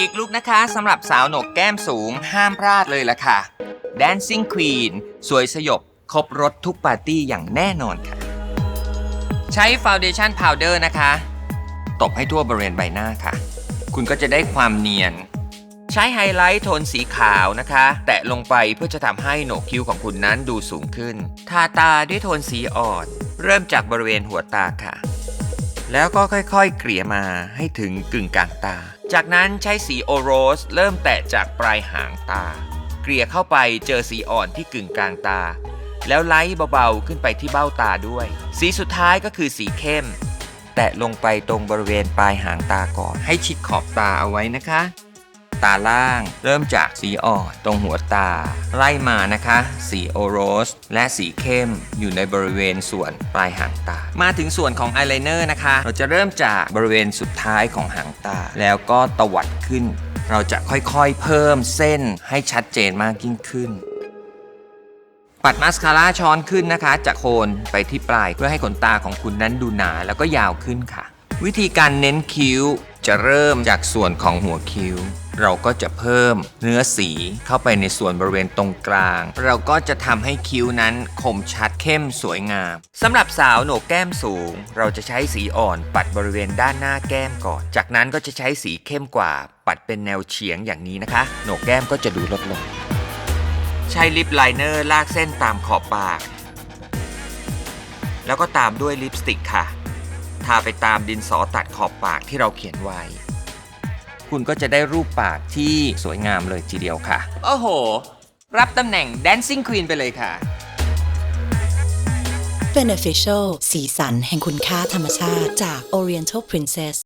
กิ๊กลุกนะคะสำหรับสาวโหนกแก้มสูงห้ามพลาดเลยล่ะค่ะ Dancing Queen สวยสยบ ครบรถทุกปาร์ตี้อย่างแน่นอนค่ะ ใช้ Foundation Powder นะคะ ตบให้ทั่วบริเวณใบหน้าค่ะ คุณก็จะได้ความเนียน ใช้ไฮไลท์โทนสีขาวนะคะ แตะลงไปเพื่อจะทำให้โหนกคิ้วของคุณนั้นดูสูงขึ้น ทาตาด้วยโทนสีอ่อน เริ่มจากบริเวณหัวตาค่ะ แล้วก็ค่อยๆ เกลี่ยมาให้ถึงกึ่งกลางตา จากนั้นใช้สีโอโรสเริ่มแตะจากปลายหางตา เกลี่ยเข้าไปเจอสีอ่อนที่กึ่งกลางตา แล้วไล่เบาๆขึ้นไปที่เบ้าตาด้วย สีสุดท้ายก็คือสีเข้ม แตะลงไปตรงบริเวณปลายหางตาก่อนให้ชิดขอบตาเอาไว้นะคะ ตาล่าง เริ่มจากสีอ่อนตรงหัวตา ไล่มานะคะ สีโอโรส และสีเข้มอยู่ในบริเวณส่วนปลายหางตา มาถึงส่วนของอายไลเนอร์นะคะ เราจะเริ่มจากบริเวณสุดท้ายของหางตา แล้วก็ตวัดขึ้น เราจะค่อยๆเพิ่มเส้นให้ชัดเจนมากยิ่งขึ้นปัดมาสคาร่าช้อนขึ้นนะคะ จากโคนไปที่ปลายเพื่อให้ขนตาของคุณนั้นดูหนาแล้วก็ยาวขึ้นค่ะ วิธีการเน้นคิ้ว จะเริ่มจากส่วนของหัวคิ้ว เราก็จะเพิ่มเนื้อสีเข้าไปในส่วนบริเวณตรงกลาง เราก็จะทำให้คิ้วนั้นคมชัดเข้มสวยงามสำหรับสาวโหนกแก้มสูง เราจะใช้สีอ่อนปัดบริเวณด้านหน้าแก้มก่อน จากนั้นก็จะใช้สีเข้มกว่า ปัดเป็นแนวเฉียงอย่างนี้นะคะ โหนกแก้มก็จะดูลดลง ใช้ลิปไลเนอร์ลากเส้นตามขอบปาก แล้วก็ตามด้วยลิปสติกค่ะาไปตามดินสอตัดขอบปากที่เราเขียนไว้ คุณก็จะได้รูปปากที่สวยงามเลยทีเดียวค่ะ โอ้โห รับตำแหน่ง Dancing Queen ไปเลยค่ะ Beneficial สีสันแห่งคุณค่าธรรมชาติจาก Oriental Princess